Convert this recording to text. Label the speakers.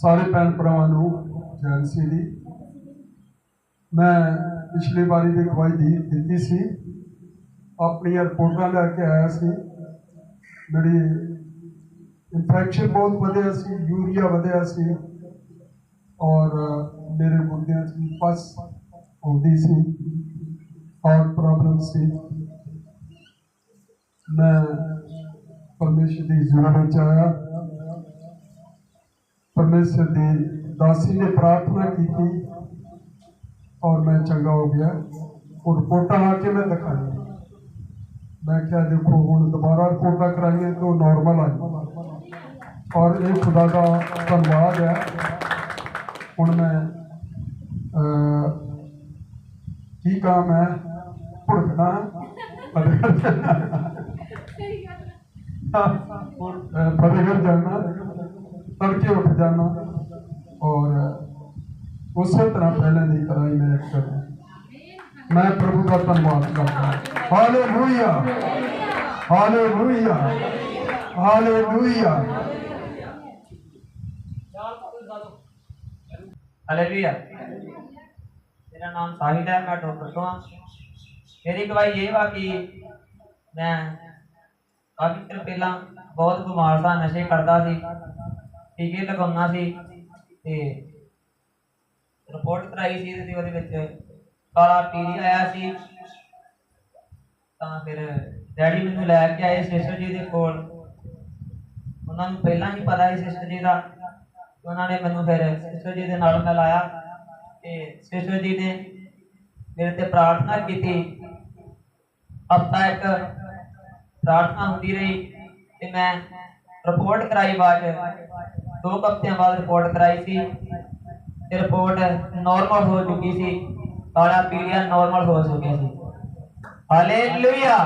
Speaker 1: ਸਾਰੇ ਭੈਣ ਭਰਾਵਾਂ ਨੂੰ ਜੈਨਸੀ ਦੀ ਮੈਂ ਪਿਛਲੀ ਵਾਰੀ ਵੀ ਗਵਾਹੀ ਦੀ ਦਿੱਤੀ ਸੀ। ਆਪਣੀਆਂ ਰਿਪੋਰਟਾਂ ਲੈ ਕੇ ਆਇਆ ਸੀ। ਮੇਰੀ ਇਨਫੈਕਸ਼ਨ ਬਹੁਤ ਵਧਿਆ ਸੀ ਯੂਰੀਆ ਵਧਿਆ ਸੀ। ਔਰ ਮੇਰੇ ਮੁੰਡਿਆਂ 'ਚ ਵੀ ਪਸ ਆਉਂਦੀ ਸੀ। ਹਾਰਟ ਪ੍ਰੋਬਲਮ ਸੀ। ਮੈਂ ਪਰਮੇਸ਼ਰ ਦੀ ਜ਼ਰੂਰਤ 'ਚ ਆਇਆ। ਪਰਮੇਸ਼ਰ ਦੀ ਦਾਸੀ ਨੇ ਪ੍ਰਾਰਥਨਾ ਕੀਤੀ ਔਰ ਮੈਂ ਚੰਗਾ ਹੋ ਗਿਆ। ਉਹ ਰਿਪੋਰਟਾਂ ਆ ਕੇ ਮੈਂ ਦਿਖਾਈ ਮੈਂ ਕਿਹਾ ਦੇਖੋ ਹੁਣ ਦੁਬਾਰਾ ਰਿਪੋਰਟਾਂ ਕਰਾਈਆਂ ਤਾਂ ਨਾਰਮਲ ਆਈ ਔਰ ਇਹ ਖੁਦਾ ਦਾ ਧੰਨਵਾਦ ਹੈ। ਹੁਣ ਮੈਂ ਕੀ ਕੰਮ ਹੈ ਭੁੜਕਣਾ ਫਤਿਹਗੜ੍ਹ ਜਾਣਾ। ਤੜਕੇ ਉੱਠ ਜਾਣਾ ਔਰ ਉਸੇ ਤਰ੍ਹਾਂ ਪਹਿਲਾਂ ਦੀ ਤਰ੍ਹਾਂ ਹੀ ਮੈਂ ਕਰਦਾ ਮੈਂ ਪ੍ਰਭੂ ਦਾ ਧੰਨਵਾਦ ਕਰਦਾ ਹਾਲੇਲੂਇਆ। ਹਾਲੇਲੂਇਆ। ਹਾਲੇਲੂਇਆ।
Speaker 2: ਹਾਲੇਲੂਇਆ। ਮੇਰਾ ਨਾਮ ਸਾਹਿਲ ਹੈ, ਮੈਂ ਡਾਕਟਰ ਤੋਂ ਹਾਂ। ਮੇਰੀ ਗਵਾਹੀ ਇਹ ਵਾ ਕਿ ਮੈਂ ਕਾਫੀ ਚਿਰ ਪਹਿਲਾਂ ਬਹੁਤ ਬਿਮਾਰ ਸਾਂ, ਨਸ਼ੇ ਕਰਦਾ ਸੀ। ਟੀਕੇ ਲਗਾਉਣਾ ਸੀ ਤੇ ਰਿਪੋਰਟ ਕਰਾਈ ਸੀ ਤੇ ਉਹਦੇ ਵਿੱਚ। ਕਾਲਾ ਪੀਲੀ ਆਇਆ ਸੀ। ਤਾਂ ਫਿਰ ਡੈਡੀ ਮੈਨੂੰ ਲੈ ਕੇ ਆਏ ਸਿਸਟਰ ਜੀ ਦੇ ਕੋਲ। ਉਹਨਾਂ ਨੂੰ ਪਹਿਲਾਂ ਹੀ ਪਤਾ ਸੀ ਸਿਸਟਰ ਜੀ ਦਾ। ਉਹਨਾਂ ਨੇ ਮੈਨੂੰ ਫਿਰ ਸਿਸਟਰ ਜੀ ਦੇ ਨਾਲ ਮਿਲਾਇਆ ਤੇ ਸਿਸਟਰ ਜੀ ਨੇ ਮੇਰੇ ਤੇ ਪ੍ਰਾਰਥਨਾ ਕੀਤੀ। ਹਫਤਾ ਇੱਕ ਪ੍ਰਾਰਥਨਾ ਹੁੰਦੀ ਰਹੀ ਤੇ ਮੈਂ ਰਿਪੋਰਟ ਕਰਾਈ ਬਾਅਦ ਦੋ ਹਫ਼ਤਿਆਂ ਬਾਅਦ ਰਿਪੋਰਟ ਕਰਾਈ ਸੀ। ਤੇ ਰਿਪੋਰਟ ਨਾਰਮਲ ਹੋ ਚੁੱਕੀ ਸੀ। ਕਾਲਾ ਪੀਲੀਆ ਨਾਰਮਲ ਹੋ ਚੁੱਕਿਆ ਸੀ। ਹਾਲੇਲੂਇਆ